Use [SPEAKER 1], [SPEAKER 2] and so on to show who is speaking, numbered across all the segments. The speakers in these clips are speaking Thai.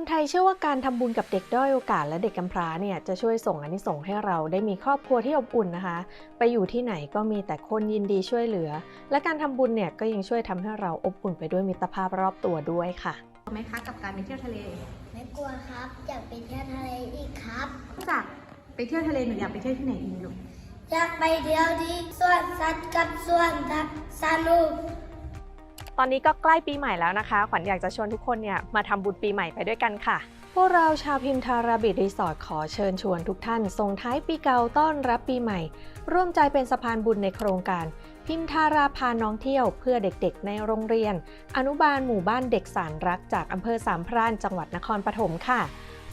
[SPEAKER 1] คนไทยเชื่อว่าการทำบุญกับเด็กด้อยโอกาสและเด็กกำพร้าเนี่ยจะช่วยส่งอานิสงส์ให้เราได้มีครอบครัวที่อบอุ่นนะคะ ไปอยู่ที่ไหนก็มีแต่คนยินดีช่วยเหลือ และการทำบุญเนี่ยก็ยังช่วยทำให้เราอบอุ่นไปด้วยมิตรภาพรอบตัวด้วยค่ะ
[SPEAKER 2] กลัวไหมคะกับการไปเที่ยวทะเล
[SPEAKER 3] ไม่กลัวครับ อยากไปเที่ยวทะเลอีกครับ
[SPEAKER 2] นอกจากไปเที่ยวทะเลหนูอยากไปเที่ยวที่ไหนอีกลูก
[SPEAKER 3] อยากไปเที่ยวที่สวนสัตว์กับสวนทับสนุก
[SPEAKER 1] ตอนนี้ก็ใกล้ปีใหม่แล้วนะคะ ขวัญอยากจะชวนทุกคนเนี่ยมาทำบุญปีใหม่ไปด้วยกันค่ะ พวกเราชาวพิมทาราบิดรีสอร์ทขอเชิญชวนทุกท่านส่งท้ายปีเก่าต้อนรับปีใหม่ ร่วมใจเป็นสะพานบุญในโครงการ พิมทาราพาน้องเที่ยวเพื่อเด็กๆ ในโรงเรียน อนุบาลหมู่บ้านเด็กสารรักจากอำเภอสามพรานจังหวัดนครปฐมค่ะ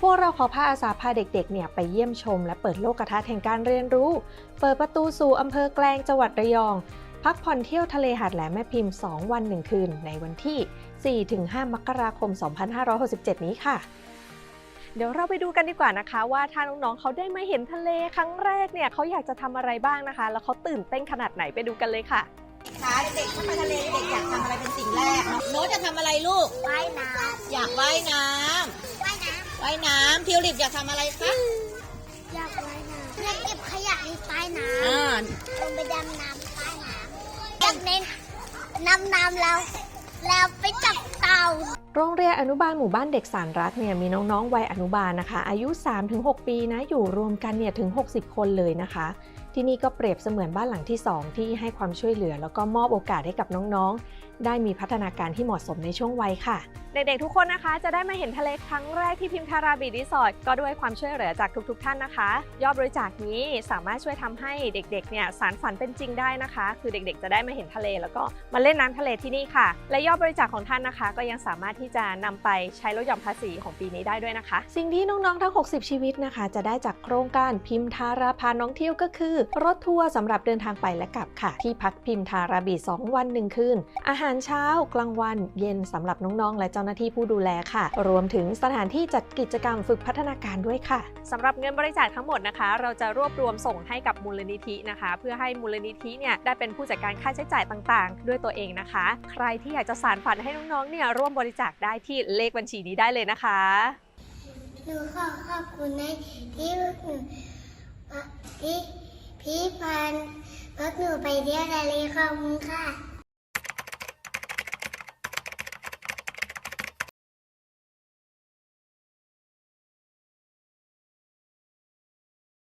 [SPEAKER 1] พวกเราขอพาอาสาพาเด็กๆ เนี่ยไปเยี่ยมชม และเปิดโลกทัศน์แห่งการเรียนรู้ เปิดประตูสู่อำเภอแกลงจังหวัดระยอง พักผ่อนเที่ยวทะเลหาดแหลมแม่พิมพ์ 2 วัน 1 คืน ในวันที่ 4-5 มกราคม 2567 นี้ค่ะเดี๋ยวเราไปดูกันดีกว่านะคะ ว่าถ้าน้องๆเขาได้มาเห็นทะเลครั้งแรกเนี่ยเขาอยากจะทำอะไรบ้างนะคะ แล้วเขาตื่นเต้นขนาดไหนไปดูกันเลยค่ะ
[SPEAKER 2] คะเด็กๆถ้าไปทะเลเด็กอยากทำอะไรเป็นสิ่งแรกโน้ตจะทำอะไรลูก
[SPEAKER 3] ว่ายน้
[SPEAKER 2] อยากว่ายน้ำ
[SPEAKER 3] ว่ายน้ำ
[SPEAKER 2] ว่ายน้ำทิวลิปอยากทำอะไรคะำ
[SPEAKER 3] อยากว่ายน้ำอยากเก็บขยะในใต้น้
[SPEAKER 2] อ่าำ
[SPEAKER 3] ลงไปดำน้ำ น้ำน้ำแล้วแล้วไปจับเต่า
[SPEAKER 1] โรงเรียนอนุบาลหมู่บ้านเด็กสารรักเนี่ยมีน้องๆวัยอนุบาลนะคะ อายุ 3-6 ปีนะอยู่รวมกันเนี่ยถึง 60 คนเลยนะคะ ที่นี่ก็เปรียบเสมือนบ้านหลังที่ 2 ที่ให้ความช่วยเหลือ แล้วก็มอบโอกาสให้กับน้องๆ ได้มีพัฒนาการที่เหมาะสมในช่วงวัยค่ะ เด็กๆทุกคนนะคะ จะได้มาเห็นทะเลครั้งแรกที่พิมพ์ทาราบีรีสอร์ทก็ด้วยความช่วยเหลือจากทุก ๆ ท่านนะคะ ยอดบริจาคนี้สามารถช่วยทำให้เด็กๆเนี่ยสารฝันเป็นจริงได้นะคะ คือเด็กๆ จะได้มาเห็นทะเล แล้วก็มาเล่นน้ำทะเลที่นี่ค่ะ และยอดบริจาคของท่านนะคะ ก็ยังสามารถที่จะนำไปใช้ลดหย่อนภาษีของปีนี้ได้ด้วยนะคะ สิ่งที่น้องๆทั้ง 60 ชีวิตนะคะ จะได้จากโครงการพิมพ์ทาราพาน้องเที่ยวก็คือ รถทัวร์สำหรับเดินทางไปและกลับค่ะ ที่พักพิมพ์ทาราบี2วัน1คืนอาหารเช้ากลางวันเย็นสำหรับน้องๆ และเจ้าหน้าที่ผู้ดูแลค่ะ รวมถึงสถานที่จัดกิจกรรมฝึกพัฒนาการด้วยค่ะสำหรับเงินบริจาคทั้งหมดนะคะ เราจะรวบรวมส่งให้กับมูลนิธินะคะ เพื่อให้มูลนิธิเนี่ยได้เป็นผู้จัดการค่าใช้จ่ายต่างๆ ด้วยตัวเองนะคะ ใครที่อยากจะสานฝันให้น้องๆเนี่ยร่วมบริจาคได้ที่เลขบัญชีนี้ได้เลยนะคะ
[SPEAKER 3] หนูขอขอบคุณในที่พวกหนูอะที่พี่พันธุ์พวกหนูไปเที่ยวทะเลขอบคุณค่ะ